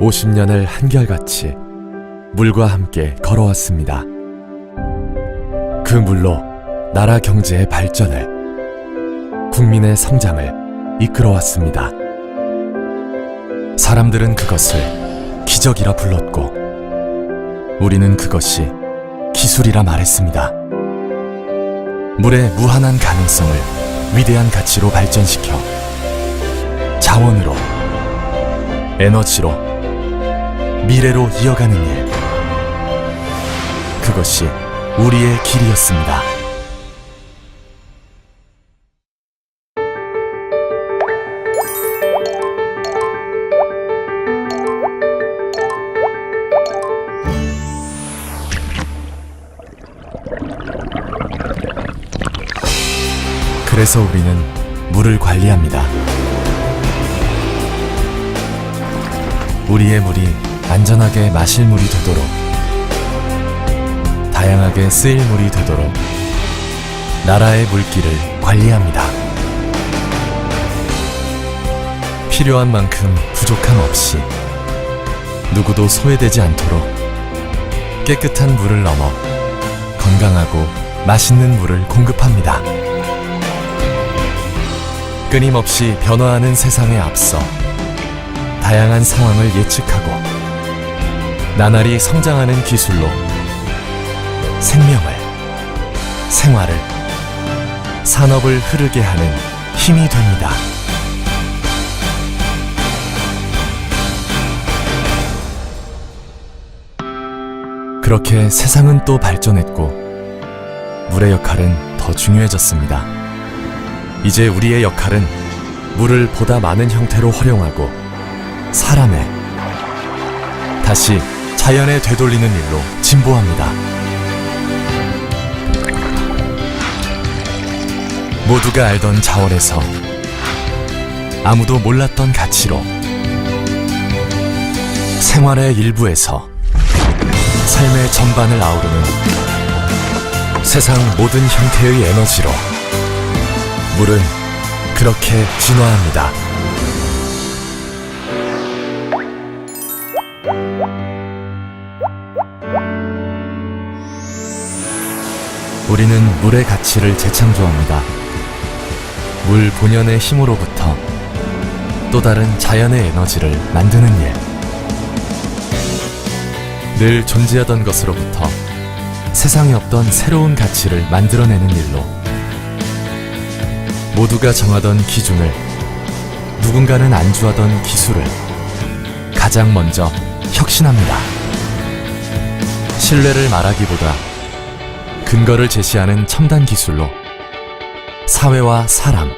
50년을 한결같이 물과 함께 걸어왔습니다. 그 물로 나라 경제의 발전을, 국민의 성장을 이끌어왔습니다. 사람들은 그것을 기적이라 불렀고, 우리는 그것이 기술이라 말했습니다. 물의 무한한 가능성을 위대한 가치로 발전시켜 자원으로, 에너지로, 미래로 이어가는 일. 그것이 우리의 길이었습니다. 그래서 우리는 물을 관리합니다. 우리의 물이 안전하게 마실 물이 되도록 다양하게 쓰일 물이 되도록 나라의 물길을 관리합니다. 필요한 만큼 부족함 없이 누구도 소외되지 않도록 깨끗한 물을 넘어 건강하고 맛있는 물을 공급합니다. 끊임없이 변화하는 세상에 앞서 다양한 상황을 예측하고 나날이 성장하는 기술로 생명을, 생활을, 산업을 흐르게 하는 힘이 됩니다. 그렇게 세상은 또 발전했고 물의 역할은 더 중요해졌습니다. 이제 우리의 역할은 물을 보다 많은 형태로 활용하고 사람의 다시 자연에 되돌리는 일로 진보합니다. 모두가 알던 자원에서 아무도 몰랐던 가치로 생활의 일부에서 삶의 전반을 아우르는 세상 모든 형태의 에너지로 물은 그렇게 진화합니다. 우리는 물의 가치를 재창조합니다. 물 본연의 힘으로부터 또 다른 자연의 에너지를 만드는 일. 늘 존재하던 것으로부터 세상에 없던 새로운 가치를 만들어내는 일로 모두가 정하던 기준을 누군가는 안주하던 기술을 가장 먼저 혁신합니다. 신뢰를 말하기보다 근거를 제시하는 첨단 기술로 사회와 사람,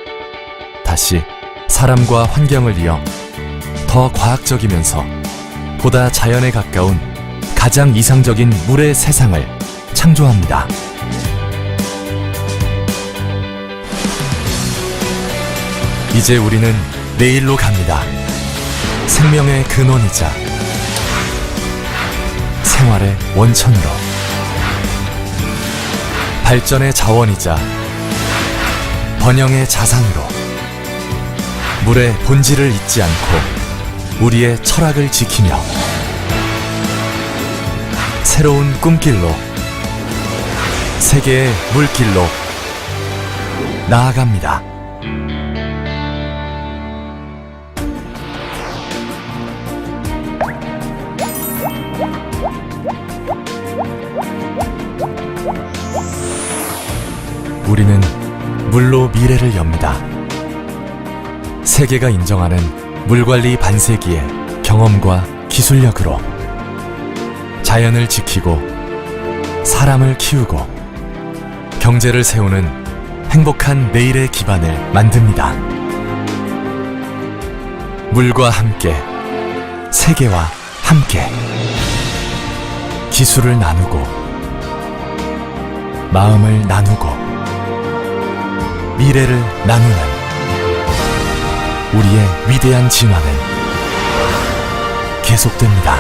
다시 사람과 환경을 이어 더 과학적이면서 보다 자연에 가까운 가장 이상적인 물의 세상을 창조합니다. 이제 우리는 내일로 갑니다. 생명의 근원이자 생활의 원천으로 발전의 자원이자 번영의 자산으로 물의 본질을 잊지 않고 우리의 철학을 지키며 새로운 꿈길로 세계의 물길로 나아갑니다. 우리는 물로 미래를 엽니다. 세계가 인정하는 물관리 반세기의 경험과 기술력으로 자연을 지키고 사람을 키우고 경제를 세우는 행복한 내일의 기반을 만듭니다. 물과 함께 세계와 함께 기술을 나누고 마음을 나누고 미래를 나누는 우리의 위대한 진화는 계속됩니다.